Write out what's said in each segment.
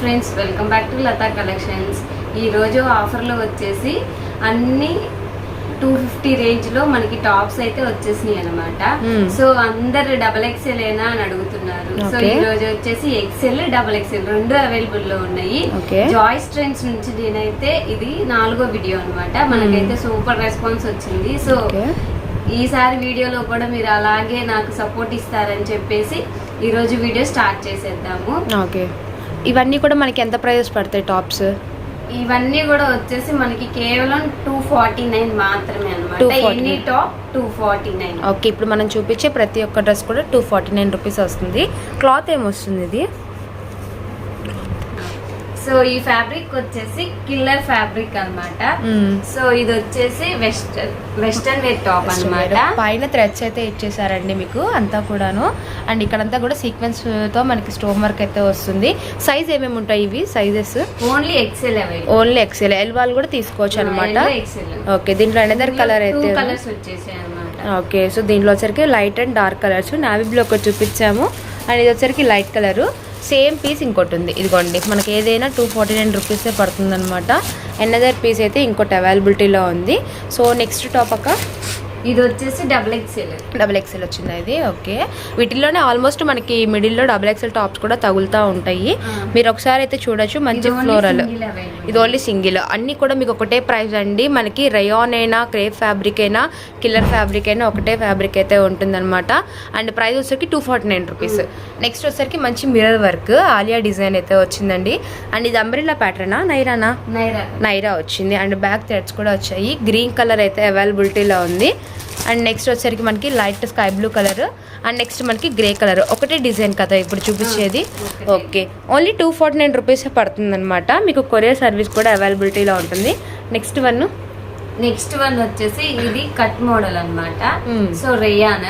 Friends welcome back to Latha collections ఈరోజు ఆఫర్లో వచ్చేసి అన్ని టూ ఫిఫ్టీ రేంజ్లో మనకి టాప్స్ అయితే వచ్చేసినాయి అనమాట Hmm. సో అందరు డబల్ ఎక్స్ఎల్ ఏనా అని అడుగుతున్నారు. సో. ఈ రోజు వచ్చేసి ఎక్స్ఎల్ డబల్ ఎక్స్ఎల్ రెండు అవైలబుల్లో ఉన్నాయి. జాయిస్ ట్రెండ్స్ నుంచి నేనైతే ఇది నాలుగో వీడియో అన్నమాట. మనకైతే సూపర్ రెస్పాన్స్ వచ్చింది. సో. ఈసారి వీడియోలో కూడా మీరు అలాగే నాకు సపోర్ట్ ఇస్తారని చెప్పేసి ఈ రోజు వీడియో స్టార్ట్ చేసేద్దాము. ఓకే ఇవన్నీ కూడా మనకి ఎంత ప్రైజెస్ పడతాయి టాప్స్ ఇవన్నీ కూడా వచ్చేసి మనకి కేవలం టూ ఫార్టీ నైన్ మాత్రమే అనమాట 249. ఎన్ని top two forty nine okay ఇప్పుడు మనం చూపించే ప్రతి ఒక్క డ్రెస్ కూడా టూ ఫార్టీ నైన్ రూపీస్ వస్తుంది క్లాత్ ఏమొస్తుంది ఇది? సో ఈ ఫ్యాబ్రిక్ వచ్చేసి కిల్లర్ ఫ్యాబ్రిక్ అన్నమాట. మ్మ్. సో ఇది వచ్చేసి వెస్టర్న్ వెస్టర్న్ వేర్ టాప్ అన్నమాట. పైన థ్రెడ్స్ అయితే ఇచ్చేసారండి మీకు అంతా కూడాను. అండ్ ఇక్కడంతా కూడా సీక్వెన్స్తో మనకి స్టోన్ వర్క్ అయితే వస్తుంది. సైజ్ ఏమేమి ఉంటాయి ఇవి? Sizes only XL only XL L వాళ్ళు కూడా తీసుకోవచ్చు అనమాట ఓకే దీంట్లో అనదర్ కలర్ అయితే ఉంది. కలర్స్ వచ్చేసాయి అనమాట ఓకే సో దీంట్లో వచ్చరికి light and dark colours navy blue ఒకటి చూపించాము. అండ్ ఇది వచ్చరికి లైట్ కలరు సేమ్ పీస్ ఇంకోటి ఉంది. ఇదిగోండి మనకి ఏదైనా టూ ఫార్టీ నైన్ రూపీసే పడుతుంది అనమాట ఎన్నదర్ పీస్ అయితే ఇంకోటి అవైలబిలిటీలో ఉంది. సో నెక్స్ట్ టాప్ అక్క ఇది వచ్చేసి డబుల్ ఎక్సెల్ డబుల్ ఎక్సెల్ వచ్చింది ఇది? ఓకే వీటిల్లోనే ఆల్మోస్ట్ మనకి మిడిల్లో డబుల్ ఎక్సెల్ టాప్స్ కూడా తగులుతూ ఉంటాయి. మీరు ఒకసారి అయితే చూడొచ్చు మంచి ఫ్లోరల్. ఇది ఓన్లీ సింగిల్ అన్ని కూడా మీకు ఒకటే ప్రైస్ అండి. మనకి రయాన్ అయినా క్రేప్ ఫ్యాబ్రిక్ అయినా కిల్లర్ ఫ్యాబ్రిక్ అయినా ఒకటే ఫ్యాబ్రిక్ అయితే ఉంటుందన్నమాట. అండ్ ప్రైస్ వచ్చరికి two forty nine rupees next వచ్చరికి మంచి మిర్రర్ వర్క్ ఆలియా డిజైన్ అయితే వచ్చిందండి. అండ్ ఇది అంబ్రిల్లా ప్యాటర్నా నైరానా నైరా నైరా వచ్చింది. అండ్ బ్యాక్ థ్రెడ్స్ కూడా వచ్చాయి. గ్రీన్ కలర్ అయితే అవైలబిలిటీలో ఉంది. అండ్ నెక్స్ట్ వచ్చేసరికి మనకి light sky blue colour and next మనకి గ్రే కలర్ ఒకటే డిజైన్ కదా ఇప్పుడు చూపించేది. Okay only two forty nine rupees పడుతుంది అనమాట మీకు కొరియర్ సర్వీస్ కూడా అవైలబిలిటీలో ఉంటుంది. నెక్స్ట్ వన్ నెక్స్ట్ వన్ వచ్చేసి ఇది కట్ మోడల్ అన్నమాట. Hmm. So rayon.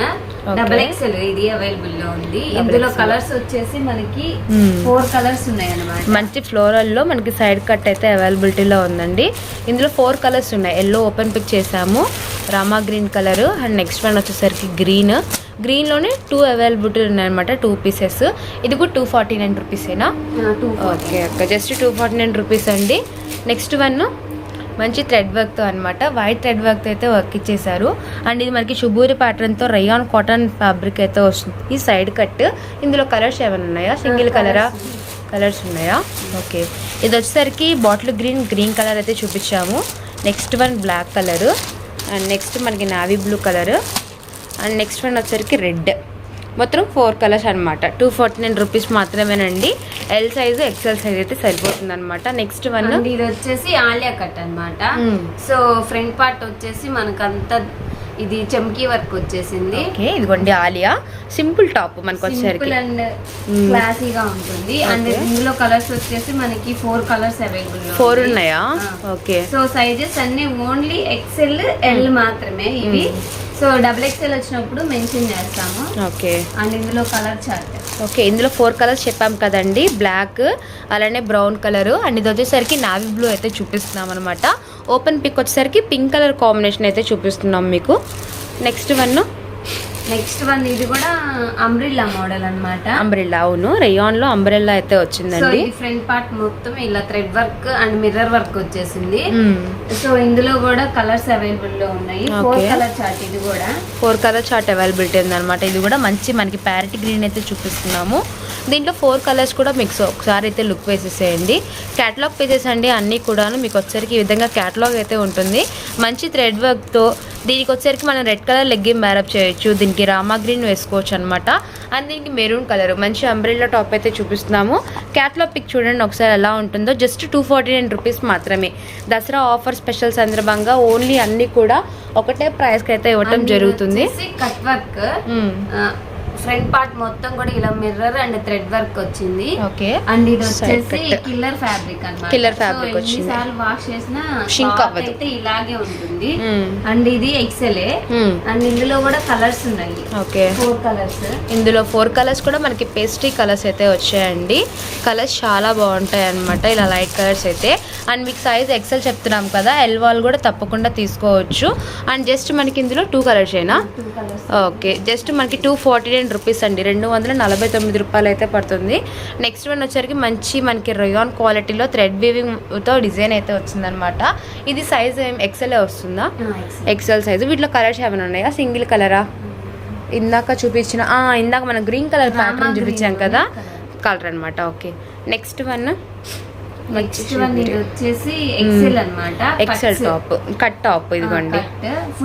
Double XL ఇది అవైలబుల్లో ఉంది. ఇందులో. కలర్స్ వచ్చేసి మనకి. ఫోర్ కలర్స్ ఉన్నాయి అన్నమాట మంచి ఫ్లోరల్లో మనకి సైడ్ కట్ అయితే అవైలబిలిటీలో ఉందండి. ఇందులో ఫోర్ కలర్స్ ఉన్నాయి. ఎల్లో ఓపెన్ పిక్ చేసాము rama green colour and next one వచ్చేసరికి గ్రీన్ గ్రీన్లోనే టూ అవైలబిలిటీ ఉన్నాయన్నమాట. టూ పీసెస్ ఇది కూడా టూ ఫార్టీ నైన్ రూపీసేనా ఓకే అక్క. Just two forty nine rupees అండి. నెక్స్ట్ వన్ మంచి థ్రెడ్ వర్క్తో అనమాట వైట్ థ్రెడ్ వర్క్తో అయితే వర్క్ ఇచ్చేసారు అండ్ ఇది మనకి శుభూరి ప్యాటర్న్తో రయాన్ కాటన్ ఫ్యాబ్రిక్ అయితే వస్తుంది. ఈ సైడ్ కట్ ఇందులో కలర్స్ ఏమైనా ఉన్నాయా? సింగిల్ కలరా కలర్స్ ఉన్నాయా? ఓకే ఇది వచ్చేసరికి బాటిల్ గ్రీన్ గ్రీన్ కలర్ అయితే చూపించాము. Next one black colour and next మనకి navy blue colour and next one వచ్చేసరికి రెడ్ మొత్తం ఫోర్ కలర్స్ అనమాట టూ ఫార్టీ నైన్ రూపీస్ మాత్రమేనండి ఎల్ సైజ్ ఎక్సెల్ సైజ్ అయితే సరిపోతుంది అనమాట నెక్స్ట్ వన్ ఇది వచ్చేసి ఆలియా కట్ అన్నమాట. Hmm. సో ఫ్రంట్ పార్ట్ వచ్చేసి మనకంతా ఇది చమ్కీ వర్క్ వచ్చేసింది. ఓకే ఇదిగోండి ఆలియా. సింపుల్ టాప్ మనకు సింపుల్ వచ్చేసరికి అండ్ Hmm. క్లాసీగా ఉంటుంది. అండ్. ఇందులో కలర్స్ వచ్చేసి మనకి ఫోర్ కలర్స్ అవైలబుల్ ఫోర్ ఉన్నాయా. ఓకే. సో సైజెస్ అన్ని ఓన్లీ ఎక్సెల్ ఎల్ మాత్రమే ఇవి. సో డబుల్ ఎక్సెల్ వచ్చినప్పుడు మెన్షన్ చేస్తాము. ఓకే. అండ్ ఇందులో కలర్ చార్ట్. ఓకే ఇందులో ఫోర్ కలర్స్ చెప్పాం కదండి. బ్లాక్ అలానే బ్రౌన్ కలర్. అండ్ ఇది వచ్చేసరికి నావీ బ్లూ అయితే చూపిస్తున్నాం అనమాట ఓపెన్ పిక్ వచ్చేసరికి పింక్ కలర్ కాంబినేషన్ అయితే చూపిస్తున్నాం మీకు. Next one. నెక్స్ట్ వన్ ఇది కూడా అంబ్రిల్లా మోడల్ అన్నమాట. అంబ్రెల్లా అవును. రేయాన్లో అంబ్రెల్లా అయితే వచ్చిందండి. ఫ్రంట్ పార్ట్ మొత్తం ఇలా thread work and mirror work వచ్చేసింది. సో ఇందులో కూడా కలర్స్ అవైలబుల్లో ఉన్నాయి. ఫోర్. కలర్ చార్ట్ ఇది కూడా. ఫోర్ కలర్ చార్ట్ అవైలబిలిటీ ఉందన్నమాట. ఇది కూడా మంచి మనకి ప్యారెట్ గ్రీన్ అయితే చూపిస్తున్నాము. దీంట్లో ఫోర్ కలర్స్ కూడా మీకు ఒకసారి అయితే లుక్ వేసేసేయండి. క్యాటలాగ్ పేజెస్ అండి అన్నీ కూడాను మీకు వచ్చరికి ఈ విధంగా క్యాటలాగ్ అయితే ఉంటుంది. మంచి థ్రెడ్ వర్క్తో దీనికి వచ్చరికి మనం రెడ్ కలర్ లెగ్గిన్ మ్యారప్ చేయొచ్చు. దీనికి రామా గ్రీన్ వేసుకోవచ్చు అనమాట అండ్ దీనికి మెరూన్ కలర్ మంచి అంబ్రెల్లా టాప్ అయితే చూపిస్తున్నాము. క్యాటలాగ్ పిక్ చూడండి ఒకసారి ఎలా ఉంటుందో. Just two forty nine rupees మాత్రమే. దసరా ఆఫర్ స్పెషల్ సందర్భంగా ఓన్లీ అన్నీ కూడా ఒకటే ప్రైస్కి అయితే ఇవ్వటం జరుగుతుంది. Cut work. ఫ్రంట్ పార్ట్ మొత్తం కూడా ఇలా మిర్రర్ అండ్ థ్రెడ్ వర్క్ వచ్చింది. ఓకే. అండ్ ఇది వచ్చేసి. కిల్లర్ ఫ్యాబ్రిక్ అన్నమాట. సో fabric వచ్చింది. ఎన్నిసార్లు వాష్ చేసినా cloth అవ్వదు. అయితే ఇలాగే ఉంటుంది. మ్మ్. అండ్ ఇది ఎక్సెలే మ్మ్. అండ్ ఇందులో కూడా కలర్స్ ఉన్నాయి. ఓకే. ఫోర్ కలర్స్ ఇందులో ఫోర్ కలర్స్ కూడా మనకి పేస్ట్రీ కలర్స్ అయితే వచ్చాయండి. కలర్స్ చాలా బాగుంటాయి అనమాట ఇలా లైట్ కలర్స్ అయితే. అండ్ మీకు సైజ్ ఎక్సెల్ చెప్తున్నాం కదా ఎల్ వాల్ కూడా తప్పకుండా తీసుకోవచ్చు. అండ్ జస్ట్ మనకి ఇందులో టూ కలర్స్ అయినా ఓకే జస్ట్ మనకి two forty nine nine rupees అండి. రెండు వందల నలభై తొమ్మిది రూపాయలు అయితే పడుతుంది. నెక్స్ట్ వన్ వచ్చరికి మంచి మనకి రయాన్ క్వాలిటీలో థ్రెడ్ వీవింగ్తో డిజైన్ అయితే వచ్చిందనమాట ఇది సైజ్ ఏం? ఎక్సెల్ వస్తుందా? ఎక్సెల్ సైజు వీటిలో కలర్స్ ఏమైనా ఉన్నాయా? సింగిల్ కలరా ఇందాక చూపించిన ఇందాక మనం గ్రీన్ కలర్ ప్యాటర్న్ చూపించాం కదా. కలర్ అనమాట okay next one next one ఇది వచ్చేసి ఎక్సెల్ అన్నమాట. ఎక్సెల్ టాప్ కట్ టాప్ ఇదిగోండి.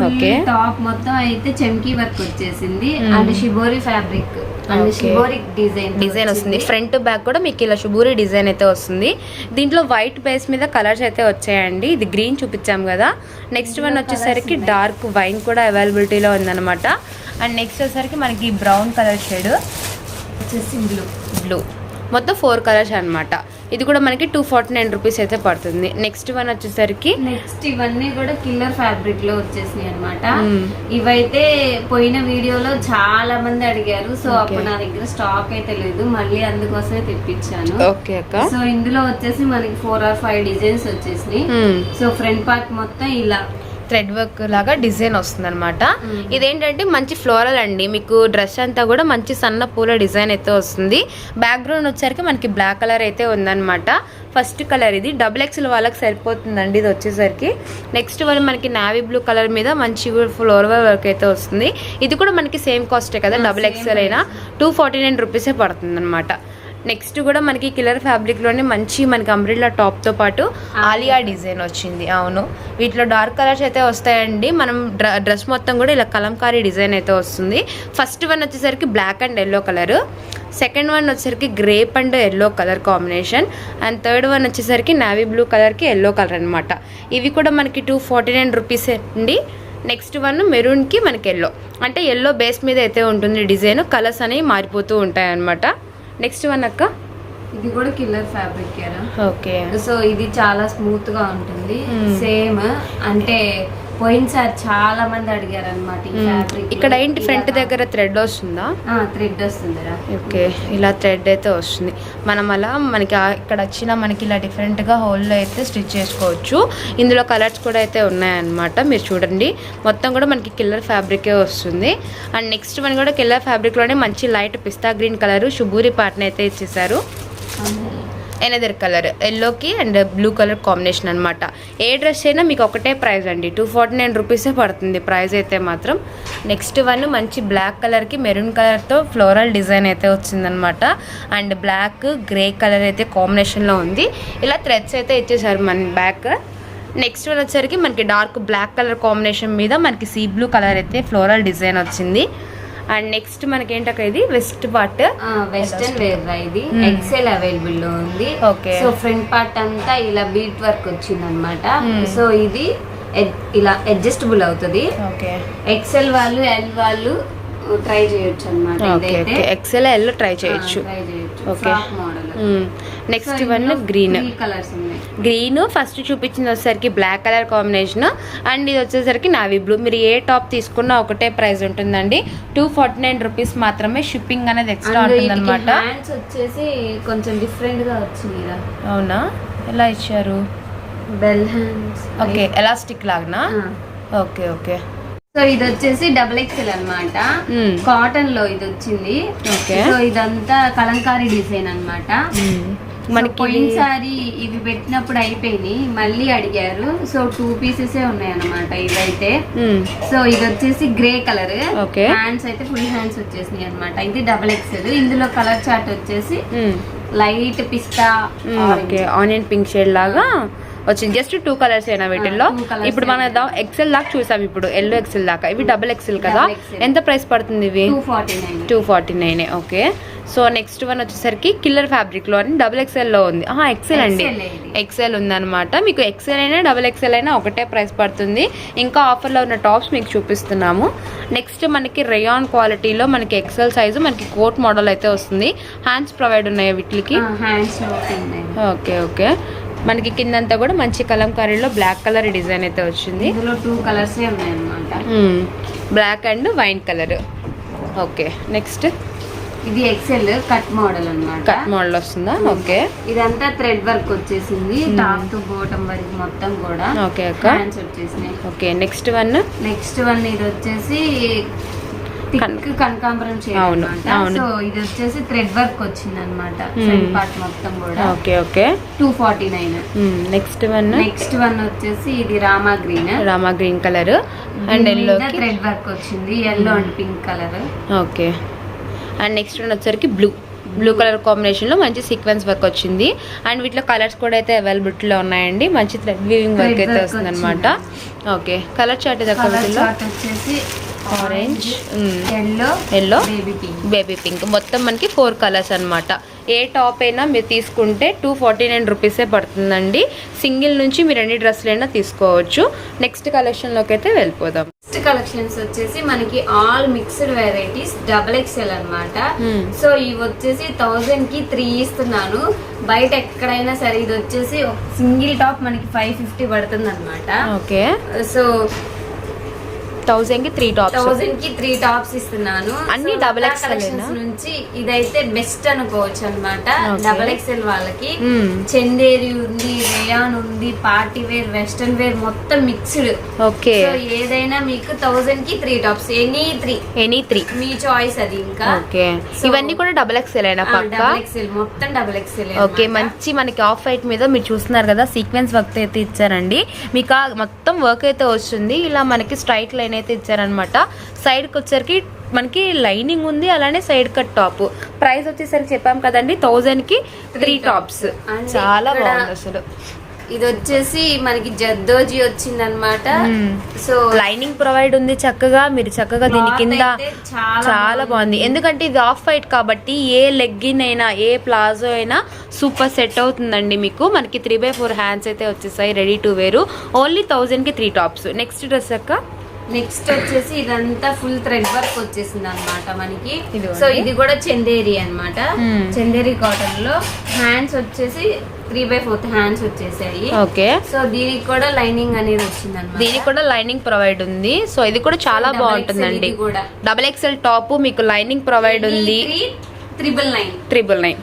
Okay. టాప్ మొత్తం అయితే చెమ్కీ వర్క్ వచ్చేసింది. Hmm. And shibori fabric and. Shibori design design వస్తుంది. ఫ్రంట్ బ్యాక్ కూడా మీకు ఇలా శుభూరి డిజైన్ అయితే వస్తుంది. దీంట్లో వైట్ బేస్ మీద కలర్స్ అయితే వచ్చాయండి. ఇది గ్రీన్ చూపించాం కదా. నెక్స్ట్ వన్ వచ్చేసరికి. డార్క్ వైన్ కూడా అవైలబిలిటీలో ఉందన్నమాట. అండ్ నెక్స్ట్ వచ్చేసరికి మనకి బ్రౌన్ కలర్ షేడ్ వచ్చేసి బ్లూ బ్లూ మొత్తం ఫోర్ కలర్స్ అన్నమాట. ఇది కూడా మనకి టూ ఫార్టీ నైన్ రూపీస్ అయితే పడుతుంది. నెక్స్ట్ వన్ వచ్చేసరికి నెక్స్ట్ ఇవన్నీ కూడా కిల్లర్ ఫ్యాబ్రిక్లో వచ్చేసినాయి అనమాట. ఇవైతే పోయిన వీడియోలో చాలా మంది అడిగారు. సో. అప్పుడు నా దగ్గర స్టాక్ అయితే లేదు. మళ్ళీ అందుకోసమే తెప్పించాను. ఓకే అక్క. సో ఇందులో వచ్చేసి మనకి ఫోర్ ఆర్ ఫైవ్ డిజైన్స్ వచ్చేసినాయి. సో ఫ్రంట్ పార్ట్ మొత్తం ఇలా థ్రెడ్ వర్క్ లాగా డిజైన్ వస్తుంది అనమాట. ఇదేంటంటే మంచి ఫ్లోరల్ అండి. మీకు డ్రెస్ అంతా కూడా మంచి సన్న పూల డిజైన్ అయితే వస్తుంది. బ్యాక్గ్రౌండ్ వచ్చరికి మనకి బ్లాక్ కలర్ అయితే ఉందన్నమాట. ఫస్ట్ కలర్ ఇది. డబుల్ ఎక్స్ఎల్ వాళ్ళకి సరిపోతుందండి ఇది వచ్చేసరికి. నెక్స్ట్ వన్ మనకి నావీ బ్లూ కలర్ మీద మంచి ఫ్లోరల్ వర్క్ అయితే వస్తుంది. ఇది కూడా మనకి సేమ్ కాస్టే కదా డబుల్ ఎక్స్ఎల్ అయినా. టూ ఫార్టీ నైన్ రూపీసే పడుతుంది అనమాట నెక్స్ట్ కూడా మనకి కిలర్ ఫ్యాబ్రిక్లోనే మంచి మనకి అంబ్రిల్లా టాప్తో పాటు ఆలియా డిజైన్ వచ్చింది. అవును. వీటిలో డార్క్ కలర్స్ అయితే వస్తాయండి. మనం డ్ర డ్రెస్ మొత్తం కూడా ఇలా కలంకారీ డిజైన్ అయితే వస్తుంది. ఫస్ట్ వన్ వచ్చేసరికి black and yellow colour second one వచ్చేసరికి grape and yellow colour combination and third one వచ్చేసరికి నావీ బ్లూ కలర్కి ఎల్లో కలర్ అనమాట ఇవి కూడా మనకి టూ ఫార్టీ నైన్ రూపీస్ అండి నెక్స్ట్ వన్ మెరూన్కి మనకి ఎల్లో అంటే ఎల్లో బేస్ మీద అయితే ఉంటుంది డిజైన్. కలర్స్ అనేవి మారిపోతూ ఉంటాయి అనమాట నెక్స్ట్ వన్ అక్క? ఇది కూడా కిల్లర్ ఫ్యాబ్రిక్ ఓకే సో ఇది చాలా స్మూత్గా ఉంటుంది. Hmm. సేమ్ అంటే పోయినసారి చాలా మంది అడిగారు అనమాట ఇక్కడ ఏంటి ఫ్రంట్ దగ్గర థ్రెడ్ వస్తుందా? థ్రెడ్ వస్తుందిరా. ఓకే ఇలా థ్రెడ్ అయితే వస్తుంది. మనం అలా మనకి ఇక్కడ వచ్చిన మనకి ఇలా డిఫరెంట్గా హోల్లో అయితే స్టిచ్ చేసుకోవచ్చు. ఇందులో కలర్స్ కూడా అయితే ఉన్నాయన్నమాట మీరు చూడండి. మొత్తం కూడా మనకి కిల్లర్ ఫ్యాబ్రికే వస్తుంది. అండ్ నెక్స్ట్ వన్ కూడా కిల్లర్ ఫ్యాబ్రిక్లోనే మంచి లైట్ పిస్తా గ్రీన్ కలర్ షుబూరి పాటని అయితే ఇచ్చేసారు ఎనదర్ కలర్ ఎల్లోకి అండ్ బ్లూ కలర్ కాంబినేషన్ అనమాట ఏ డ్రెస్ అయినా మీకు ఒకటే ప్రైస్ అండి. టూ ఫార్టీ నైన్ రూపీసే పడుతుంది ప్రైస్ అయితే మాత్రం. నెక్స్ట్ వన్ మంచి బ్లాక్ కలర్కి మెరూన్ కలర్తో ఫ్లోరల్ డిజైన్ అయితే వచ్చిందనమాట అండ్ బ్లాక్ గ్రే కలర్ అయితే కాంబినేషన్లో ఉంది. ఇలా థ్రెడ్స్ అయితే ఇచ్చేసారు మన బ్యాక్. నెక్స్ట్ వన్ వచ్చేసరికి మనకి డార్క్ బ్లాక్ కలర్ కాంబినేషన్ మీద మనకి సీ బ్లూ కలర్ అయితే ఫ్లోరల్ డిజైన్ వచ్చింది. అండ్ నెక్స్ట్ మనకి ఏంటక్క ఇది వెస్ట్ పార్ట్ వెస్టర్న్ వేర్ ఇది. Hmm. ఎక్సెల్ అవైలబుల్లో ఉంది. Okay. సో ఫ్రంట్ పార్ట్ అంతా ఇలా బీట్ వర్క్ వచ్చింది అనమాట Hmm. సో ఇది ఎడ్- ఇలా అడ్జస్టబుల్ అవుతుంది. ఓకే ఎక్సెల్ వాళ్ళు ఎల్ వాళ్ళు ట్రై చేయొచ్చు అనమాట okay okay XL L try చేయొచ్చు. ట్రై చేయొచ్చు. Okay. Frock model next one green colours green first చూపించింది వచ్చేసరికి బ్లాక్ కలర్ కాంబినేషన్ అండ్ ఇది వచ్చేసరికి నావీ బ్లూ. మీరు ఏ టాప్ తీసుకున్నా ఒకటే ప్రైస్ ఉంటుందండి. టూ ఫార్టీ నైన్ రూపీస్ మాత్రమే షిప్పింగ్ అనేది ఎక్స్ట్రా ఉంటుంది అనమాట వచ్చేసి కొంచెం డిఫరెంట్గా వచ్చింది అవునా? ఎలా ఇచ్చారు? Bell hands. ఓకే ఎలాస్టిక్ లాగా ఓకే ఓకే. సో ఇది వచ్చేసి డబుల్ ఎక్సెల్ అన్నమాట. Hmm. కాటన్లో ఇది వచ్చింది. సో ఇదంతా కలంకారీ డిజైన్ అన్నమాట. మనకి పోయినసారి ఇవి పెట్టినప్పుడు అయిపోయినాయి. మళ్ళీ అడిగారు. సో టూ పీసెస్ ఉన్నాయి అన్నమాట ఇవైతే. సో ఇది వచ్చేసి గ్రే కలర్. హ్యాండ్స్ అయితే ఫుల్ హ్యాండ్స్ వచ్చేసినాయి అన్నమాట. ఇది డబుల్ ఎక్సెల్ ఇందులో కలర్ చార్ట్ వచ్చేసి. లైట్ పిస్తా ఓకే ఆనియన్ పింక్ షేడ్ లాగా వచ్చింది. జస్ట్ టూ కలర్స్ అయినా వీటిల్లో ఇప్పుడు మన. ఎక్సెల్ దాకా చూసాం ఇప్పుడు. ఎల్లో ఎక్సెల్ దాకా. ఇవి డబుల్ ఎక్సెల్ కదా. ఎంత ప్రైస్ పడుతుంది ఇవి? Two forty nine okay so next one వచ్చేసరికి కిల్లర్ ఫ్యాబ్రిక్లో అని డబుల్ ఎక్సెల్లో ఉంది. ఎక్సెల్ అండి. ఎక్సెల్ ఉందన్నమాట. మీకు ఎక్సెల్ అయినా డబుల్ ఎక్సెల్ అయినా ఒకటే ప్రైస్ పడుతుంది. ఇంకా ఆఫర్లో ఉన్న టాప్స్ మీకు చూపిస్తున్నాము. నెక్స్ట్ మనకి రేయాన్ క్వాలిటీలో మనకి ఎక్సెల్ సైజు మనకి కోట్ మోడల్ అయితే వస్తుంది. హ్యాండ్స్ ప్రొవైడ్ ఉన్నాయి వీటికి? Okay okay. మనకి కిందంతా కూడా మంచి కలంకారీలో బ్లాక్ కలర్ డిజైన్ అయితే వచ్చింది. Two colours black and wine colour okay next ఇది ఎక్సెల్ కట్ మోడల్ అన్నమాట. కట్ మోడల్ వస్తుందా? ఓకే. ఇదంతా థ్రెడ్ వర్క్ వచ్చేసింది. టాప్ టు బాటమ్ వరకు మొత్తం కూడా ఓకే అక్క. హ్యాండ్స్ వచ్చేసినాయి. Okay next one next one ఇది వచ్చేసి థిక్ కనకాంబరం అవును. సో ఇది వచ్చేసి థ్రెడ్ వర్క్ వచ్చింది అనమాట Hmm. ఫ్రంట్ పార్ట్ మొత్తం కూడా. Okay okay. Two forty nine next one next one వచ్చేసి ఇది Rama green Rama green colour and ఎల్లోకి థ్రెడ్ వర్క్ వచ్చింది. Yellow and pink colour okay. And next one వచ్చరికి బ్లూ బ్లూ కలర్ కాంబినేషన్లో మంచి sequence work వచ్చింది. అండ్ వీటిలో colours కూడా అయితే అవైలబిలిటీలో ఉన్నాయండి. మంచి థ్రెడ్ వీవింగ్ వర్క్ అయితే వస్తుంది అనమాట ఓకే కలర్ చార్ట్ వచ్చేసి orange yellow yellow baby pink baby pink మొత్తం మనకి ఫోర్ కలర్స్ అన్నమాట. ఏ టాప్ అయినా మీరు తీసుకుంటే టూ ఫార్టీ నైన్ రూపీసే పడుతుందండి. సింగిల్ నుంచి మీరు ఎన్ని డ్రెస్సులు అయినా తీసుకోవచ్చు. నెక్స్ట్ కలెక్షన్లోకి అయితే వెళ్ళిపోదాం. నెక్స్ట్ కలెక్షన్స్ వచ్చేసి మనకి all mixed varieties double XL అన్నమాట. Hmm. సో ఇవి వచ్చేసి థౌజండ్కి త్రీ ఇస్తున్నాను. బయట ఎక్కడైనా సరే ఇది వచ్చేసి సింగిల్ టాప్ మనకి ఫైవ్ ఫిఫ్టీ పడుతుంది అనమాట ఓకే. సో థౌజండ్కి త్రీ టాప్స్ థౌజండ్కి త్రీ టాప్స్ ఇస్తున్నాను. అన్ని collections ఏనా? నుంచి ఇదైతే బెస్ట్ అనుకోవచ్చు అనమాట. డబల్ ఎక్స్ఎల్ వాళ్ళకి. Hmm. చందేరి ఉంది రేయాన్ ఉంది పార్టీ వేర్ వెస్టర్న్ వేర్ మొత్తం మిక్స్డ్ ఓకే ఏదైనా మీకు థౌజండ్కి three tops any three any three మీ చాయిస్ అది ఇంకా. ఓకే ఇవన్నీ కూడా డబుల్ ఎక్స్ఎల్ అయినా పక్క? డబల్ ఎక్స్ఎల్ మొత్తం డబల్ ఎక్స్ఎల్ ఓకే మంచి మనకి ఆఫ్ వైట్ మీద మీరు చూస్తున్నారు కదా సీక్వెన్స్ వర్క్ అయితే ఇచ్చారండి. మీకు మొత్తం వర్క్ అయితే వస్తుంది. ఇలా మనకి స్ట్రైట్ లైన్ అయితే ఇచ్చారనమాట. సైడ్కి వచ్చరికి మనకి లైనింగ్ ఉంది అలానే సైడ్ కట్ టాప్ ప్రైస్ వచ్చేసరికి చెప్పాం కదండి థౌజండ్కి త్రీ టాప్స్ చాలా బాగుంది అసలు. ఇది వచ్చేసి మనకి జద్దోజీ వచ్చిందనమాట. Hmm. సో లైనింగ్ ప్రొవైడ్ ఉంది చక్కగా మీరు చక్కగా దీని కింద చాలా చాలా బాగుంది. ఎందుకంటే ఇది ఆఫ్ వైట్ కాబట్టి ఏ లెగ్గిన్ అయినా ఏ ప్లాజో అయినా సూపర్ సెట్ అవుతుందండి మీకు. మనకి త్రీ బై ఫోర్ హ్యాండ్స్ అయితే వచ్చేసాయి రెడీ టు వేరు ఓన్లీ థౌజండ్కి త్రీ టాప్స్ నెక్స్ట్ డ్రెస్ అక్క? నెక్స్ట్ వచ్చేసి ఇదంతా ఫుల్ థ్రెడ్ వర్క్ వచ్చేసింది అనమాట మనకి. సో ఇది కూడా చందేరి అన్నమాట. Hmm. చందేరి కాటన్లో హ్యాండ్స్ వచ్చేసి త్రీ బై ఫోర్త్ హ్యాండ్స్ వచ్చేసాయి. ఓకే సో దీనికి కూడా లైనింగ్ అనేది వచ్చింది అనమాట దీనికి కూడా లైనింగ్ ప్రొవైడ్ ఉంది. సో ఇది కూడా చాలా బాగుంటుందండి. డబల్ ఎక్స్ఎల్ టాప్ మీకు లైనింగ్ ప్రొవైడ్ ఉంది. Triple nine triple nine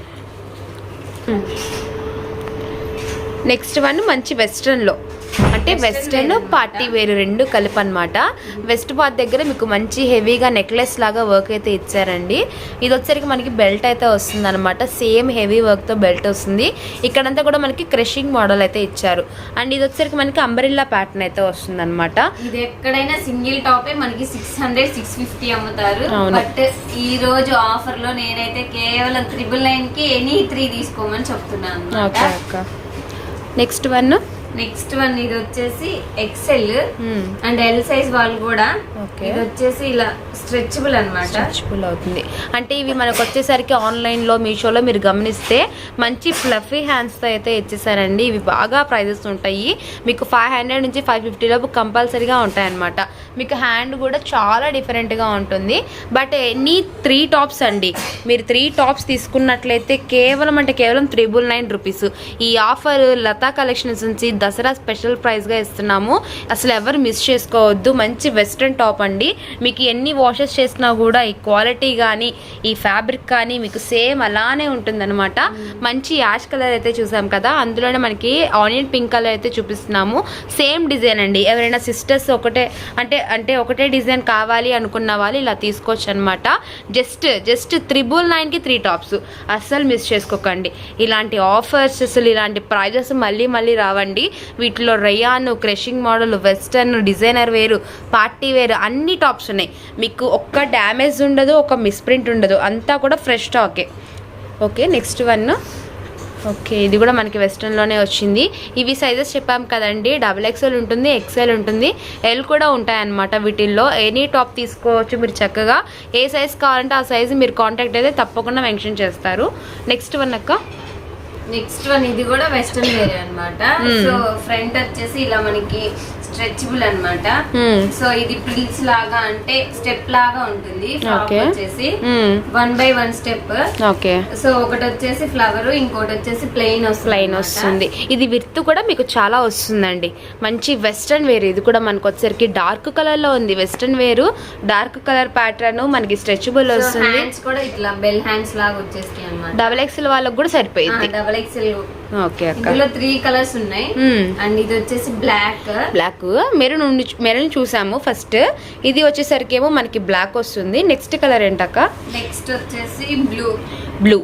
next one మంచి వెస్ట్రన్లో. అంటే వెస్ట్రన్. పార్టీ వేర్ రెండు కలిపి అనమాట వెస్ట్ పార్ట్ దగ్గర మీకు మంచి హెవీగా నెక్లెస్ లాగా వర్క్ అయితే ఇచ్చారండి. ఇది వచ్చరికి మనకి బెల్ట్ అయితే వస్తుంది అనమాట సేమ్ హెవీ వర్క్తో బెల్ట్ వస్తుంది. ఇక్కడంతా కూడా మనకి క్రషింగ్ మోడల్ అయితే ఇచ్చారు. అండ్ ఇది వచ్చరికి మనకి అంబరిల్లా ప్యాటర్న్ అయితే వస్తుంది అనమాట ఇది ఎక్కడైనా సింగిల్ టాపే మనకి సిక్స్ హండ్రెడ్ సిక్స్ ఫిఫ్టీ అమ్ముతారు. బట్ ఈ రోజు ఆఫర్లో నేనైతే కేవలం త్రిబుల్ నైన్కి ఎనీ త్రీ తీసుకోమని చెప్తున్నాను నెక్స్ట్ వన్ నెక్స్ట్ వన్ ఇది వచ్చేసి ఎక్సెల్ అండ్ ఎల్ సైజ్ వాళ్ళు కూడా ఓకే ఇది వచ్చేసి ఇలా స్ట్రెచబుల్ అన్నమాట. స్ట్రెచబుల్ అవుతుంది. అంటే ఇవి మనకు వచ్చేసరికి ఆన్లైన్లో మీషోలో మీరు గమనిస్తే మంచి ఫ్లఫీ హ్యాండ్స్తో అయితే ఇచ్చేసారండి. ఇవి బాగా ప్రైజెస్ ఉంటాయి. మీకు ఫైవ్ హండ్రెడ్ నుంచి ఫైవ్ ఫిఫ్టీ లోపు కంపల్సరీగా ఉంటాయన్నమాట. మీకు హ్యాండ్ కూడా చాలా డిఫరెంట్గా ఉంటుంది. బట్ ఎన్ని త్రీ టాప్స్ అండి. మీరు త్రీ టాప్స్ తీసుకున్నట్లయితే కేవలం అంటే కేవలం త్రిబుల్ నైన్ రూపీస్ ఈ ఆఫర్ లతా కలెక్షన్స్ నుంచి దసరా స్పెషల్ ప్రైస్గా ఇస్తున్నాము. అసలు ఎవరు మిస్ చేసుకోవద్దు. మంచి వెస్ట్రన్ టాప్ అండి. మీకు ఎన్ని వాషెస్ చేసినా కూడా ఈ క్వాలిటీ కానీ ఈ ఫ్యాబ్రిక్ కానీ మీకు సేమ్ అలానే ఉంటుందన్నమాట. మంచి యాష్ కలర్ అయితే చూసాం కదా. అందులోనే మనకి ఆనియన్ పింక్ కలర్ అయితే చూపిస్తున్నాము. సేమ్ డిజైన్ అండి. ఎవరైనా సిస్టర్స్ ఒకటే అంటే అంటే ఒకటే డిజైన్ కావాలి అనుకున్న వాళ్ళు ఇలా తీసుకోవచ్చు అనమాట జస్ట్ జస్ట్ త్రిబుల్ నైన్కి త్రీ టాప్స్ అస్సలు మిస్ చేసుకోకండి. ఇలాంటి ఆఫర్స్ అసలు ఇలాంటి ప్రైజెస్ మళ్ళీ మళ్ళీ రావండి. వీటిలో rayon crushing model western designer వేరు పార్టీ వేరు అన్ని టాప్స్ ఉన్నాయి. మీకు ఒక్క డ్యామేజ్ ఉండదు ఒక మిస్ప్రింట్ ఉండదు. అంతా కూడా ఫ్రెష్ స్టాకే ఓకే నెక్స్ట్ వన్. ఓకే ఇది కూడా మనకి వెస్ట్రన్లోనే వచ్చింది. ఇవి సైజెస్ చెప్పాం కదండి. డబుల్ ఎక్స్ఎల్ ఉంటుంది ఎక్స్ఎల్ ఉంటుంది. ఎల్ కూడా ఉంటాయన్నమాట వీటిల్లో. ఎనీ టాప్ తీసుకోవచ్చు మీరు చక్కగా. ఏ సైజ్ కావాలంటే ఆ సైజ్ మీరు కాంటాక్ట్ అయితే తప్పకుండా మెన్షన్ చేస్తారు. నెక్స్ట్ వన్ అక్క. నెక్స్ట్ వన్ ఇది కూడా వెస్టర్న్ వేరే అన్నమాట Hmm. సో ఫ్రంట్ వచ్చేసి ఇలా మనకి స్ట్రెచబుల్ అన్నమాట. Hmm. సో ఇది ప్రిల్స్ లాగా అంటే స్టెప్ లాగా ఉంటుంది. వచ్చేసి. One by one step okay so ఒకటి వచ్చేసి ఫ్లవర్ ఇంకోటి వచ్చేసి ప్లెయిన్ అన్నమాట. వస్తుంది. ఇది విర్త్ కూడా మీకు చాలా వస్తుందండి. మంచి వెస్ట్రన్ వేర్ ఇది కూడా మనకు వచ్చేసరికి డార్క్ కలర్లో ఉంది. వెస్ట్రన్ వేరు డార్క్ కలర్ ప్యాటర్న్ మనకి స్ట్రెచబుల్ వస్తుంది. కూడా ఇట్లా బెల్ హ్యాండ్స్ లాగా అన్నమాట. డబల్ ఎక్స్ఎల్ వాళ్ళకి కూడా సరిపోయింది డబల్ ఎక్స్ఎల్ ఓకే ఇందులో త్రీ కలర్స్ ఉన్నాయి. అండ్ ఇది వచ్చేసి బ్లాక్ బ్లాక్ మెరూన్ మెరూన్ చూసాము ఫస్ట్ ఇది వచ్చేసరికి ఏమో మనకి బ్లాక్ వస్తుంది. నెక్స్ట్ కలర్ ఏంటక్క? నెక్స్ట్ వచ్చేసి బ్లూ బ్లూ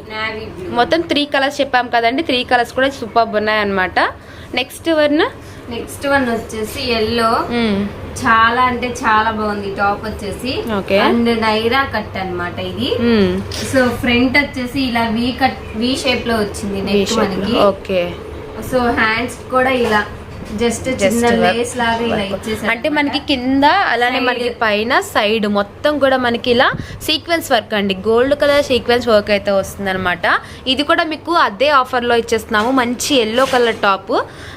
మొత్తం త్రీ కలర్స్ చెప్పాం కదండి. త్రీ కలర్స్ కూడా సూపర్ ఉన్నాయి అనమాట నెక్స్ట్ వన్ నెక్స్ట్ వన్ వచ్చేసి ఎల్లో చాలా అంటే చాలా బాగుంది. టాప్ వచ్చేసి. అండ్ నైరా కట్ అన్నమాట ఇది. సో ఫ్రంట్ వచ్చేసి ఇలా వి కట్ వి షేప్లో వచ్చింది నెక్ మనకి. ఓకే సో హ్యాండ్స్ కూడా ఇలా. జస్ట్ చిన్న work. లేస్ లాగా ఇలా ఇచ్చేసారు అంటే మనకి కింద అలానే. మనకి పైన సైడ్ మొత్తం కూడా మనకి ఇలా సీక్వెన్స్ వర్క్ అండి. గోల్డ్ కలర్ సీక్వెన్స్ వర్క్ అయితే వస్తుంది అనమాట ఇది కూడా మీకు అదే ఆఫర్లో ఇచ్చేస్తున్నాము. మంచి yellow colour top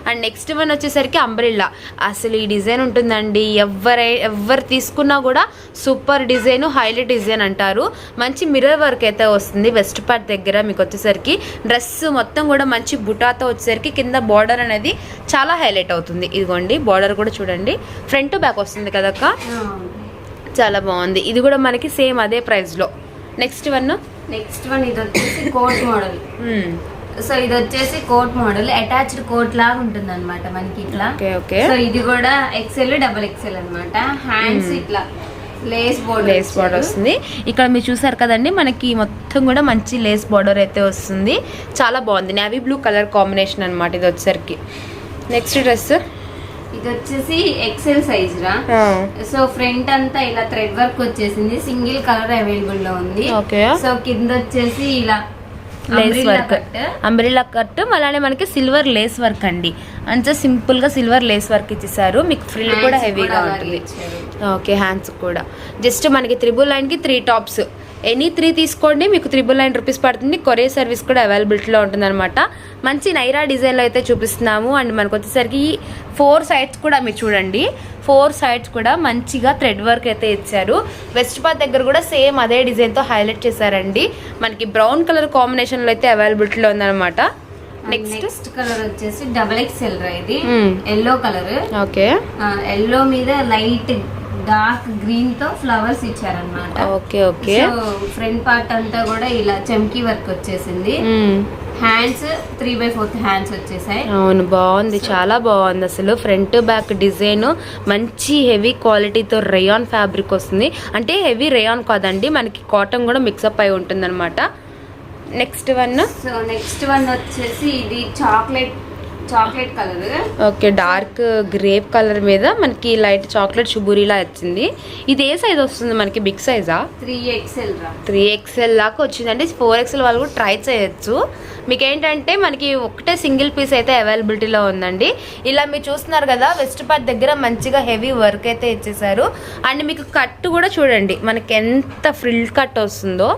and next one వచ్చేసరికి అంబ్రిల్లా అసలు ఈ డిజైన్ ఉంటుందండి. ఎవరై ఎవరు తీసుకున్నా కూడా సూపర్ డిజైన్ హైలైట్ డిజైన్ అంటారు. మంచి మిర్రర్ వర్క్ అయితే వస్తుంది వెస్ట్ పార్ట్ దగ్గర మీకు వచ్చేసరికి. డ్రెస్ మొత్తం కూడా మంచి బుటాతో వచ్చేసరికి కింద బార్డర్ అనేది చాలా హైలైట్ అవుతుంది. ఇదిగోండి బార్డర్ కూడా చూడండి. ఫ్రంట్ బ్యాక్ వస్తుంది కదక్క? చాలా బాగుంది. ఇది కూడా మనకి సేమ్ అదే ప్రైస్లో నెక్స్ట్ వన్ నెక్స్ట్ వన్ ఇది వచ్చేసి కోట్ మోడల్. సో ఇది వచ్చేసి కోట్ మోడల్. అటాచ్డ్ కోట్ లాగా ఉంటుంది అనమాట మనకి ఇట్లా. సో ఇది కూడా ఎక్సెల్ డబల్ ఎక్సెల్ అన్నమాట. హ్యాండ్స్ ఇట్లా. లేస్ బోర్డ్ లేస్ బార్డర్ వస్తుంది. ఇక్కడ మీరు చూసారు కదండి మనకి మొత్తం కూడా మంచి లేస్ బార్డర్ అయితే వస్తుంది. చాలా బాగుంది. నేవీ బ్లూ కలర్ కాంబినేషన్ అన్నమాట ఇది వచ్చేసరికి. Next dress? ఇది వచ్చేసి ఎక్సెల్ సైజ్ రా. సో ఫ్రంట్ అంతా ఇలా థ్రెడ్ వర్క్ వచ్చేసింది. సింగిల్ కలర్ అవైలబుల్లో ఉంది. ఓకే. సో కింద వచ్చేసి ఇలా లేస్ వర్క్. అంబ్రిల్లా కట్ అలానే మనకి సిల్వర్ లేస్ వర్క్ అండి. అంతే సింపుల్గా సిల్వర్ లేస్ వర్క్ ఇచ్చేసారు. మీకు ఫ్రిల్ కూడా హెవీగా ఉంటుంది. ఓకే హ్యాండ్స్ కూడా. జస్ట్ మనకి త్రిబుల్ నైన్కి త్రీ టాప్స్ ఎనీ త్రీ తీసుకోండి మీకు త్రిబుల్ నైన్ రూపీస్ పడుతుంది. కొరియర్ సర్వీస్ కూడా అవైలబిలిటీలో ఉంటుందన్నమాట. మంచి నైరా డిజైన్లో అయితే చూపిస్తున్నాము. అండ్ మనకు వచ్చేసరికి ఫోర్ సైడ్స్ కూడా మీరు చూడండి. ఫోర్ సైడ్స్ కూడా మంచిగా థ్రెడ్ వర్క్ అయితే ఇచ్చారు. వెస్ట్ పాత్ దగ్గర కూడా సేమ్ అదే డిజైన్తో హైలైట్ చేశారండి. మనకి బ్రౌన్ కలర్ కాంబినేషన్లో అయితే అవైలబిలిటీలో ఉందన్నమాట. నెక్స్ట్ నెక్స్ట్ కలర్ వచ్చేసి డబల్ ఎక్సెల్ రా ఇది. Hmm. Yellow colour. Okay yellow మీద లైట్ డార్క్ గ్రీన్తో ఫ్లవర్స్ ఇచ్చారనమాట ఓకే ఓకే. ఫ్రంట్ పార్ట్ అంతా కూడా ఇలా చమ్కీ వర్క్ వచ్చేసింది. Hands three by fourth hands వచ్చేసాయి. అవును బాగుంది చాలా బాగుంది అసలు. ఫ్రంట్ బ్యాక్ డిజైన్ మంచి హెవీ క్వాలిటీతో రేయాన్ ఫ్యాబ్రిక్ వస్తుంది. అంటే హెవీ రేయాన్ కాదండి మనకి కాటన్ కూడా మిక్సప్ అయి ఉంటుంది అనమాట next one. So next one వచ్చేసి ఇది chocolate chocolate colour. Okay dark grape colour మీద మనకి లైట్ చాక్లెట్ షుబూరిలా వచ్చింది. ఇది ఏ సైజ్ వస్తుంది మనకి? బిగ్ సైజా త్రీ ఎక్సెల్ రా. త్రీ ఎక్స్ఎల్ దాకా వచ్చిందంటే ఫోర్ ఎక్స్ఎల్ వాళ్ళు కూడా ట్రై చేయొచ్చు. మీకు ఏంటంటే మనకి ఒకటే సింగిల్ పీస్ అయితే అవైలబిలిటీలో ఉందండి. ఇలా మీరు చూస్తున్నారు కదా వెస్ట్ పార్ట్ దగ్గర మంచిగా హెవీ వర్క్ అయితే ఇచ్చేసారు అండ్ మీకు కట్ కూడా చూడండి మనకి ఎంత ఫ్రిల్ కట్ వస్తుందో.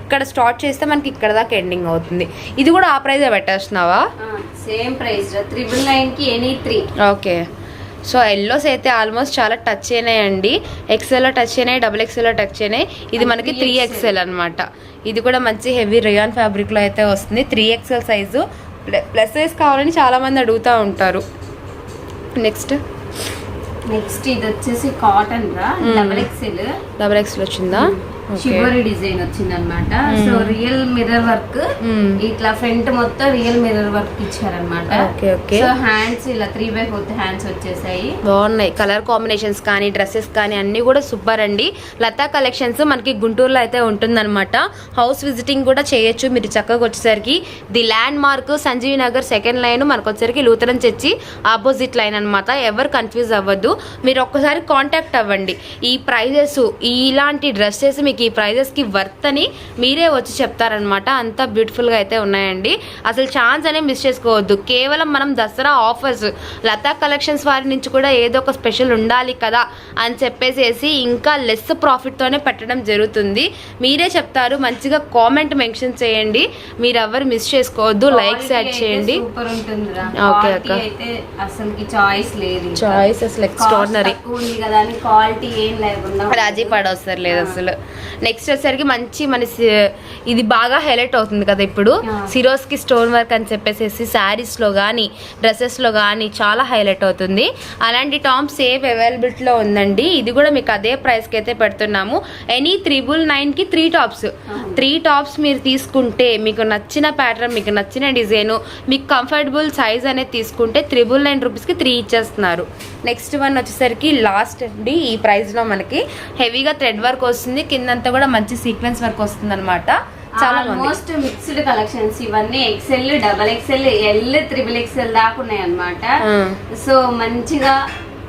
ఇక్కడ స్టార్ట్ చేస్తే మనకి ఇక్కడ దాకా ఎండింగ్ అవుతుంది. ఇది కూడా ఆ ప్రైజే పెట్టేస్తున్నావా? సేమ్ ప్రైస్ త్రిబుల్ నైన్కి any three. Okay. So yellows అయితే ఆల్మోస్ట్ చాలా టచ్ అయినాయండి. ఎక్సెల్లో టచ్ అయినాయి డబుల్ ఎక్సెల్లో టచ్ అయినాయి. ఇది మనకి త్రీ ఎక్సెల్ అనమాట ఇది కూడా మంచి హెవీ రేయాన్ ఫ్యాబ్రిక్లో అయితే వస్తుంది. Three XL size plus size కావాలని చాలా మంది అడుగుతూ ఉంటారు. నెక్స్ట్. నెక్స్ట్ ఇది వచ్చేసి కాటన్ రా. డబల్ ఎక్సెల్ డబుల్ ఎక్సెల్ వచ్చిందా? షివరీ డిజైన్ వచ్చింది అనమాట సో రియల్ మిర్రర్ వర్క్ ఇట్లా ఫ్రంట్ మొత్తం రియల్ మిర్రర్ వర్క్ ఇచ్చారనమాట ఓకే ఓకే సో హ్యాండ్స్ ఇలా త్రీ బై ఫోర్త్ హ్యాండ్స్ వచ్చేసాయి. బాగున్నాయి. కలర్ కాంబినేషన్స్ కానీ డ్రెస్సెస్ కానీ అన్నీ కూడా సూపర్ అండి. లతా కలెక్షన్స్ మనకి గుంటూరులో అయితే ఉంటుందన్నమాట. హౌస్ విజిటింగ్ కూడా చేయొచ్చు. మీరు చక్కగా వచ్చేసరికి the landmark Sanjeevi Nagar second line మనకు వచ్చేసరికి లూథరన్ చర్చి ఆపోజిట్ లైన్ అనమాట ఎవరు కన్ఫ్యూజ్ అవ్వద్దు. మీరు ఒక్కసారి కాంటాక్ట్ అవ్వండి. ఈ ప్రైజెస్ ఇలాంటి డ్రెస్సెస్ మీకు ఈ ప్రైజెస్కి వర్త్ అని మీరే వచ్చి చెప్తారనమాట అంత బ్యూటిఫుల్గా అయితే ఉన్నాయండి. అసలు ఛాన్స్ అనే మిస్ చేసుకోవద్దు. కేవలం మనం దసరా ఆఫర్స్ లతా కలెక్షన్స్ వారి నుంచి కూడా ఏదో ఒక స్పెషల్ ఉండాలి కదా అని చెప్పేసేసి ఇంకా లెస్ ప్రాఫిట్తోనే పెట్టడం జరుగుతుంది. మీరే చెప్తారు. మంచిగా కామెంట్ మెన్షన్ చేయండి. మీరు ఎవరు మిస్ చేసుకోవద్దు లైక్స్ యాడ్ చేయండి. అక్క. అయితే అసలుకి చాయిస్ లేదు చాయిస్ అసలు ఎక్స్ట్రాడినరీ ఉంది కదా అని క్వాలిటీ ఏం లేకుండా రాజీ పడవసరం లేదు అసలు. నెక్స్ట్ వచ్చేసరికి మంచి మన ఇది బాగా హైలైట్ అవుతుంది కదా ఇప్పుడు. ఆ. సిరోస్కి స్టోన్ వర్క్ అని చెప్పేసి శారీస్లో కానీ డ్రెస్సెస్లో కానీ చాలా హైలైట్ అవుతుంది. అలాంటి టాప్ సేమ్ అవైలబిలిటీలో ఉందండి. ఇది కూడా మీకు అదే ప్రైస్కి అయితే పెడుతున్నాము. ఎనీ త్రిబుల్ నైన్కి త్రీ టాప్స్ త్రీ టాప్స్ మీరు తీసుకుంటే మీకు నచ్చిన ప్యాటర్న్ మీకు నచ్చిన డిజైన్ మీకు కంఫర్టబుల్ సైజ్ అనేది తీసుకుంటే త్రిబుల్ నైన్ రూపీస్కి త్రీ ఇచ్చేస్తున్నారు. నెక్స్ట్ వన్ వచ్చేసరికి లాస్ట్ అండి. ఈ ప్రైస్లో మనకి హెవీగా థ్రెడ్ వర్క్ వస్తుంది. కిందంతా కూడా మంచి సీక్వెన్స్ వర్క్ వస్తుంది అనమాట చాలా ఆల్మోస్ట్ మిక్స్డ్ కలెక్షన్స్ ఇవన్నీ XL double XL L triple XL దాకా ఉన్నాయి అనమాట. సో మంచిగా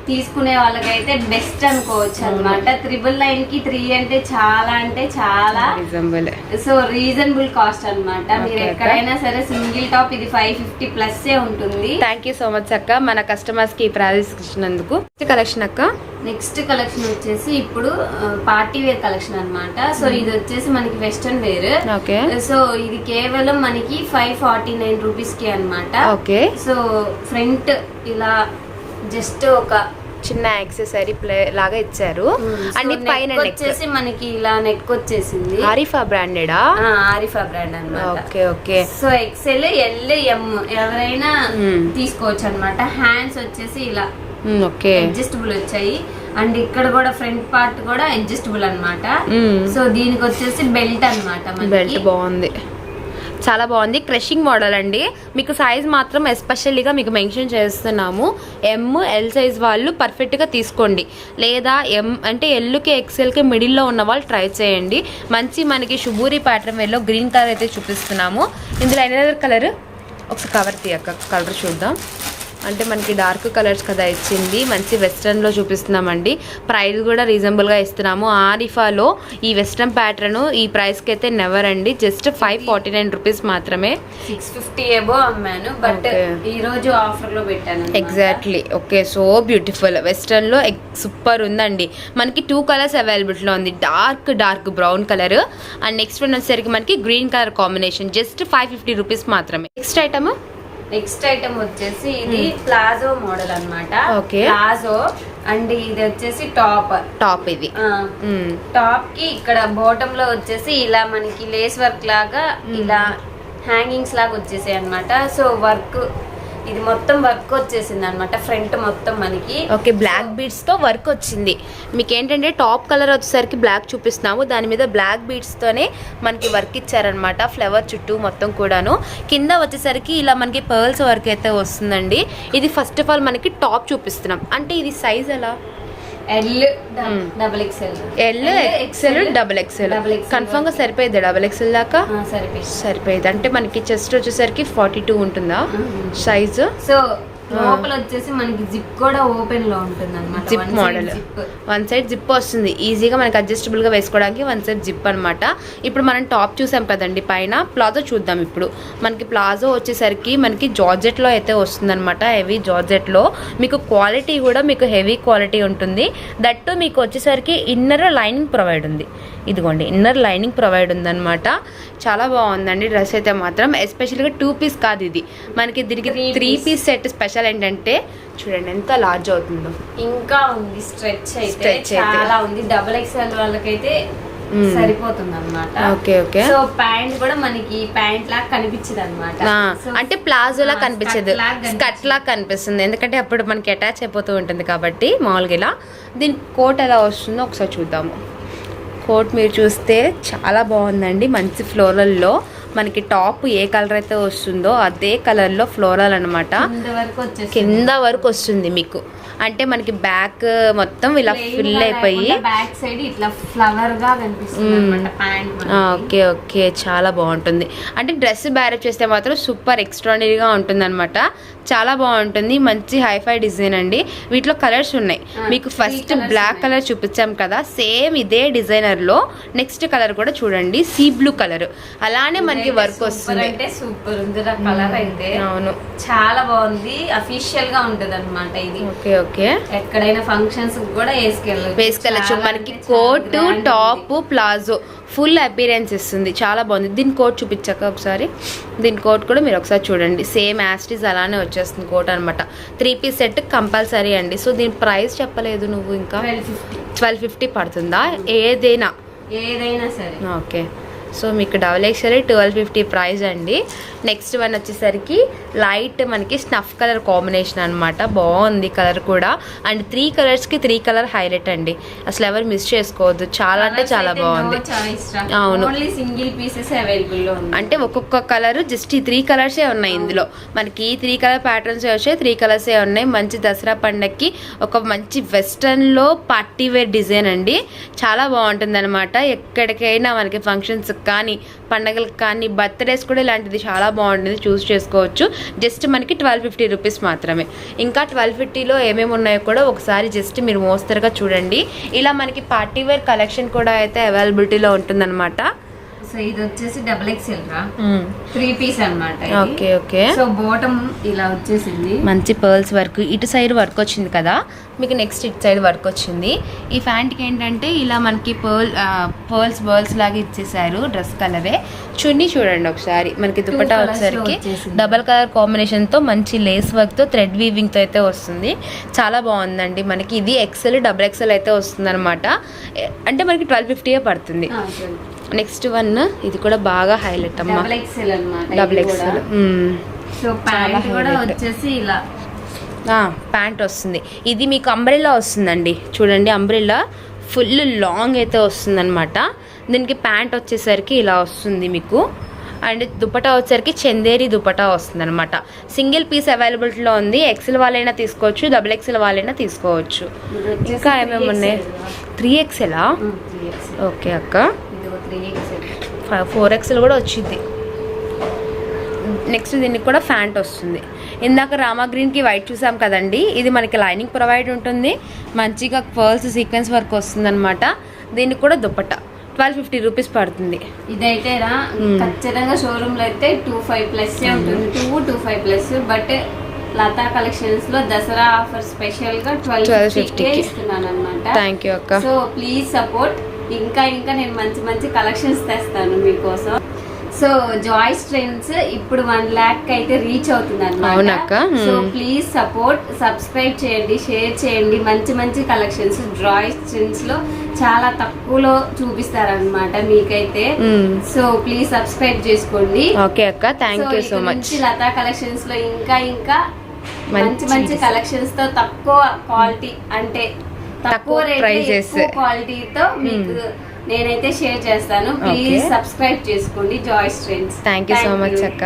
తీసుకునే వాళ్ళకైతే బెస్ట్ అనుకోవచ్చు అనమాట త్రిబుల్ నైన్కి త్రీ అంటే చాలా అంటే చాలా రీజనబుల్ సో రీజనబుల్ కాస్ట్ అన్నమాట. మీరు ఎక్కడైనా సరే సింగిల్ టాప్ ఇది ఫైవ్ ఫిఫ్టీ ప్లస్ ఉంటుంది. థ్యాంక్ యూ సో మచ్ అక్క. మన కస్టమర్స్కి ఈ ప్రైస్ ఇచ్చినందుకు. కలెక్షన్ అక్క? నెక్స్ట్ కలెక్షన్ వచ్చేసి ఇప్పుడు పార్టీ వేర్ కలెక్షన్ అన్నమాట. సో ఇది వచ్చేసి మనకి వెస్టర్న్ వేర్ ఓకే. సో ఇది కేవలం మనకి ఫైవ్ ఫార్టీ నైన్ రూపీస్కి అనమాట ఓకే. సో ఫ్రంట్ ఇలా జస్ట్ ఒక చిన్న యాక్సెసరీ ప్లే లాగా ఇచ్చారు. అండ్ పైన వచ్చేసి మనకి ఇలా నెక్ వచ్చేసింది. ఆరిఫా బ్రాండెడా? ఆ, ఆరిఫా బ్రాండ్ అన్నమాట. Okay okay. So XL L M ఎవరైనా. తీసుకోవచ్చు అన్నమాట హ్యాండ్స్ వచ్చేసి ఇలా ఓకే. అడ్జస్టబుల్ వచ్చాయి. అండ్ ఇక్కడ కూడా ఫ్రంట్ పార్ట్ కూడా అడ్జస్టబుల్ అన్నమాట. సో దీనికి వచ్చేసి బెల్ట్ అన్నమాట బెల్ట్ బాగుంది. చాలా బాగుంది. క్రషింగ్ మోడల్ అండి. మీకు సైజ్ మాత్రం ఎస్పెషల్లీగా మీకు మెన్షన్ చేస్తున్నాము. ఎమ్ ఎల్ సైజ్ వాళ్ళు పర్ఫెక్ట్గా తీసుకోండి. లేదా ఎం అంటే ఎల్లుకి ఎక్స్ఎల్కి మిడిల్లో ఉన్న వాళ్ళు ట్రై చేయండి. మంచి మనకి శుభూరి ప్యాటర్న్ వేలో గ్రీన్ కలర్ అయితే చూపిస్తున్నాము. ఇందులో ఎనదర్ కలర్ ఒక కవర్ తీయక కలర్ చూద్దాం. అంటే మనకి డార్క్ కలర్స్ కదా ఇచ్చింది. మంచి వెస్ట్రన్లో చూపిస్తున్నామండి. ప్రైస్ కూడా రీజనబుల్గా ఇస్తున్నాము. ఆరిఫాలో ఈ వెస్ట్రన్ ప్యాటర్న్ ఈ ప్రైస్కి అయితే నెవర్ అండి. Just five forty nine rupees మాత్రమే. Six fifty above అమ్మాను. But Okay. ఈ రోజు ఆఫర్లో పెట్టాను. Exactly okay. సో బ్యూటిఫుల్ వెస్ట్రన్లో సూపర్ ఉందండి. మనకి టూ కలర్స్ అవైలబిలిటీలో ఉంది. Dark dark brown colour. And next one వచ్చేసరికి మనకి green colour combination. Just five fifty rupees మాత్రమే. నెక్స్ట్ ఐటమ్ నెక్స్ట్ ఐటమ్ వచ్చేసి ఇది ప్లాజో మోడల్ అన్నమాట. Okay. ప్లాజో అండ్ ఇది వచ్చేసి టాప్. టాప్ ఇది. టాప్కి ఇక్కడ బాటమ్లో వచ్చేసి ఇలా మనకి లేస్ వర్క్ లాగా ఇలా హ్యాంగింగ్స్ లాగా వచ్చేసాయి అన్నమాట సో వర్క్ ఇది మొత్తం వర్క్ వచ్చేసింది అనమాట ఫ్రంట్ మొత్తం మనకి. ఓకే బ్లాక్ బీడ్స్తో వర్క్ వచ్చింది. మీకు ఏంటంటే టాప్ కలర్ వచ్చేసరికి బ్లాక్ చూపిస్తున్నాము. దాని మీద బ్లాక్ బీడ్స్ తోనే మనకి వర్క్ ఇచ్చారనమాట ఫ్లవర్ చుట్టూ మొత్తం కూడాను. కింద వచ్చేసరికి ఇలా మనకి పర్ల్స్ వర్క్ అయితే వస్తుందండి. ఇది ఫస్ట్ ఆఫ్ ఆల్ మనకి టాప్ చూపిస్తున్నాం. అంటే ఇది సైజ్ ఎలా? L double XL L double XL కన్ఫర్మ్గా సరిపోయింది డబుల్ ఎక్సెల్ దాకా? సరిపోయింది. సరిపోయింది. అంటే మనకి చెస్ట్ వచ్చేసరికి ఫార్టీ టూ ఉంటుందా సైజు సో లోపల వచ్చేసి మనకి జిప్ కూడా ఓపెన్లో ఉంటుంది అనమాట zip model. One side zip వస్తుంది. ఈజీగా మనకి adjustable గా వేసుకోవడానికి వన్ సైడ్ జిప్ అన్నమాట. ఇప్పుడు మనం టాప్ చూసాం కదండి పైన ప్లాజో చూద్దాం ఇప్పుడు. మనకి ప్లాజో వచ్చేసరికి మనకి జార్జెట్లో అయితే వస్తుందన్నమాట హెవీ జార్జెట్లో. మీకు క్వాలిటీ కూడా మీకు హెవీ క్వాలిటీ ఉంటుంది. దట్టు మీకు వచ్చేసరికి ఇన్నర్ లైనింగ్ ప్రొవైడ్ ఉంది. ఇదిగోండి ఇన్నర్ లైనింగ్ ప్రొవైడ్ ఉందన్నమాట. చాలా బాగుందండి డ్రెస్ అయితే మాత్రం. ఎస్పెషల్గా టూ పీస్ కాదు ఇది. మనకి దీనికి త్రీ. పీస్ సెట్ స్పెషల్ ఏంటంటే చూడండి ఎంత లార్జ్ అవుతుందో. ఇంకా ఉంది స్ట్రెచ్ అయితే అయితే. చాలా ఉంది. డబుల్ ఎక్స్ఎల్ వాళ్ళకైతే. సరిపోతుంది అనమాట ఓకే ఓకే. సో ప్యాంట్ కూడా మనకి ప్యాంట్ లాగా కనిపించదు అనమాట ఆ, అంటే ప్లాజోలా ఆ, కనిపించదు. స్కట్ లా కనిపిస్తుంది. ఎందుకంటే అప్పుడు మనకి అటాచ్ అయిపోతూ ఉంటుంది కాబట్టి మామూలుగా ఇలా. దీని కోట్ ఎలా వస్తుందో ఒకసారి చూద్దాము. కోట్ మీరు చూస్తే చాలా బాగుందండి మంచి ఫ్లోరల్లో. మనకి టాప్ ఏ కలర్ అయితే వస్తుందో అదే కలర్లో ఫ్లోరల్ అనమాట కింద వరకు వస్తుంది మీకు. అంటే మనకి బ్యాక్ మొత్తం ఇలా ఫిల్ అయిపోయి బ్యాక్ సైడ్ ఇట్లా ఫ్లవర్గా కనిపిస్తుంది అనమాట ప్యాంట్ ఆ, ఓకే ఓకే. చాలా బాగుంటుంది. అంటే డ్రెస్ బ్యారేజ్ చేస్తే మాత్రం సూపర్ ఎక్స్ట్రాడనరీగా ఉంటుంది అనమాట చాలా బాగుంటుంది. మంచి హైఫై డిజైన్ అండి. వీటిలో కలర్స్ ఉన్నాయి. మీకు ఫస్ట్ బ్లాక్. కలర్ చూపించాం కదా. సేమ్ ఇదే డిజైనర్లో నెక్స్ట్ కలర్ కూడా చూడండి. Sea blue colour. అలానే మనకి వర్క్ వస్తుంది. అంటే సూపర్ ఉంది కలర్ అయితే. అవును. చాలా బాగుంది. అఫీషియల్గా ఉంటది అనమాట ఇది. Okay okay. ఎక్కడైనా ఫంక్షన్స్ కూడా వేసుకెళ్ళచ్చు. వేసుకెళ్ళచ్చు. మనకి coat. Top palazzo full appearance ఇస్తుంది. చాలా బాగుంది. దీని కోట్ చూపించాక ఒకసారి. దీని కోట్ కూడా మీరు ఒకసారి చూడండి. సేమ్ యాస్టీస్ అలానే వచ్చేస్తుంది కోట్ అనమాట త్రీ పీస్ సెట్ కంపల్సరీ అండి. సో దీని ప్రైస్ చెప్పలేదు నువ్వు ఇంకా? 1250. ట్వెల్వ్ ఫిఫ్టీ పడుతుందా? ఏదైనా? ఏదైనా సరే. ఓకే. సో మీకు double XL twelve fifty price అండి. నెక్స్ట్ వన్ వచ్చేసరికి లైట్ మనకి స్నఫ్ కలర్ కాంబినేషన్ అనమాట బాగుంది కలర్ కూడా. అండ్ త్రీ కలర్స్కి త్రీ కలర్ హైలైట్ అండి. అసలు ఎవరు మిస్ చేసుకోవద్దు. చాలా అంటే చాలా బాగుంది. అవును. సింగిల్ పీసెస్ అవైలబుల్ అంటే ఒక్కొక్క కలర్ జస్ట్ ఈ త్రీ కలర్సే ఉన్నాయి ఇందులో. మనకి త్రీ కలర్ ప్యాటర్న్స్ వచ్చాయి త్రీ కలర్సే ఉన్నాయి. మంచి దసరా పండగకి ఒక మంచి వెస్ట్రన్లో పార్టీ వేర్ డిజైన్ అండి. చాలా బాగుంటుంది అనమాట ఎక్కడికైనా మనకి ఫంక్షన్స్ కానీ పండగలకు కానీ బర్త్డేస్ కూడా ఇలాంటిది చాలా బాగుంటుంది. చూస్ చేసుకోవచ్చు. జస్ట్ మనకి ట్వెల్వ్ ఫిఫ్టీ రూపీస్ మాత్రమే. ఇంకా ట్వెల్వ్ ఫిఫ్టీలో ఏమేమి ఉన్నాయో కూడా ఒకసారి జస్ట్ మీరు మోస్తరుగా చూడండి. ఇలా మనకి పార్టీ వేర్ కలెక్షన్ కూడా అయితే అవైలబిలిటీలో ఉంటుందన్నమాట. సో ఇది వచ్చేసి డబుల్ ఎక్స్ఎల్ రా. త్రీ పీస్ అన్నమాట ఇది. Okay okay. సో బాటమ్ ఇలా వచ్చేసింది. మంచి పర్ల్స్ వర్క్. ఇటు సైడ్ వర్క్ వచ్చింది కదా? మీకు నెక్స్ట్ ఇటు సైడ్ వర్క్ వచ్చింది. ఈ ప్యాంట్కి ఏంటంటే ఇలా మనకి పర్ల్ పర్ల్స్ బర్ల్స్ లాగా ఇచ్చేసారు డ్రెస్ కలరే చున్నీ చూడండి ఒకసారి. మనకి దుపట్టా లో వచ్చేసరికి. డబల్ కలర్ కాంబినేషన్తో మంచి లేస్ వర్క్తో థ్రెడ్ వీవింగ్తో అయితే వస్తుంది. చాలా బాగుందండి. మనకి ఇది ఎక్సెల్ డబుల్ ఎక్సెల్ అయితే వస్తుంది అనమాట అంటే మనకి ట్వెల్వ్ ఫిఫ్టీయే పడుతుంది. నెక్స్ట్ వన్ ఇది కూడా బాగా హైలైట్ అమ్మా. డబుల్ ఎక్స్ఎల్ సో ప్యాంట్ కూడా. వచ్చేసి ఇలా. ప్యాంట్ వస్తుంది. ఇది మీకు అంబ్రెల్లా వస్తుందండి. చూడండి అంబ్రెల్లా ఫుల్ లాంగ్ అయితే వస్తుందన్నమాట. దీనికి ప్యాంట్ వచ్చేసరికి ఇలా వస్తుంది మీకు. అండ్ దుపటా వచ్చేసరికి చందేరి దుపటా వస్తుంది అనమాట సింగిల్ పీస్ అవైలబిలిటీలో ఉంది ఎక్సెల్ వాళ్ళైనా తీసుకోవచ్చు డబుల్ ఎక్సెల్ వాళ్ళైనా తీసుకోవచ్చు. ఇంకా ఏమేమి 3XL ఉన్నాయి. Three 3XL. ఓకే అక్క. ఎక్స్ఎల్ ఫోర్ ఎక్స్ఎల్ కూడా వచ్చింది నెక్స్ట్ దీనికి కూడా ఫ్యాంట్ వస్తుంది. ఇందాక రామా గ్రీన్కి వైట్ చూసాం కదండి ఇది మనకి లైనింగ్ ప్రొవైడ్ ఉంటుంది. మంచిగా పర్ల్స్ సీక్వెన్స్ వర్క్ వస్తుంది అనమాట దీనికి కూడా దుప్పట ట్వెల్వ్ ఫిఫ్టీ రూపీస్ పడుతుంది. ఇదైతే రా. ఖచ్చితంగా షోరూమ్లో అయితే టూ ఫైవ్ ప్లస్ ఉంటుంది. Two two five plus. But Lata కలెక్షన్స్లో దసరా ఆఫర్ స్పెషల్గా ట్వెల్వ్ 1250 ఫిఫ్టీ. ఇస్తున్నాను అనమాట థ్యాంక్ యూ అక్క. సో ప్లీజ్ సపోర్ట్ ఇంకా ఇంకా నేను మంచి మంచి కలెక్షన్స్ తెస్తాను మీకోసం సో జాయిస్ ట్రెండ్స్ ఇప్పుడు వన్ ల్యాక్ అయితే రీచ్ అవుతుంది. అనమాట సో. ప్లీజ్ సపోర్ట్ సబ్స్క్రైబ్ చేయండి షేర్ చేయండి మంచి మంచి కలెక్షన్స్ జాయిస్ ట్రెండ్స్లో చాలా తక్కువలో చూపిస్తారనమాట మీకైతే. సో ప్లీజ్ సబ్స్క్రైబ్ చేసుకోండి ఓకే అక్క thank you so much Lata కలెక్షన్స్లో ఇంకా ఇంకా మంచి మంచి కలెక్షన్స్తో తక్కువ క్వాలిటీ అంటే తక్కువ. ఎక్కువ క్వాలిటీతో మీకు నేనైతే షేర్ చేస్తాను. ప్లీజ్. సబ్స్క్రైబ్ చేసుకోండి. Joyce Trends thank you so much అక్క.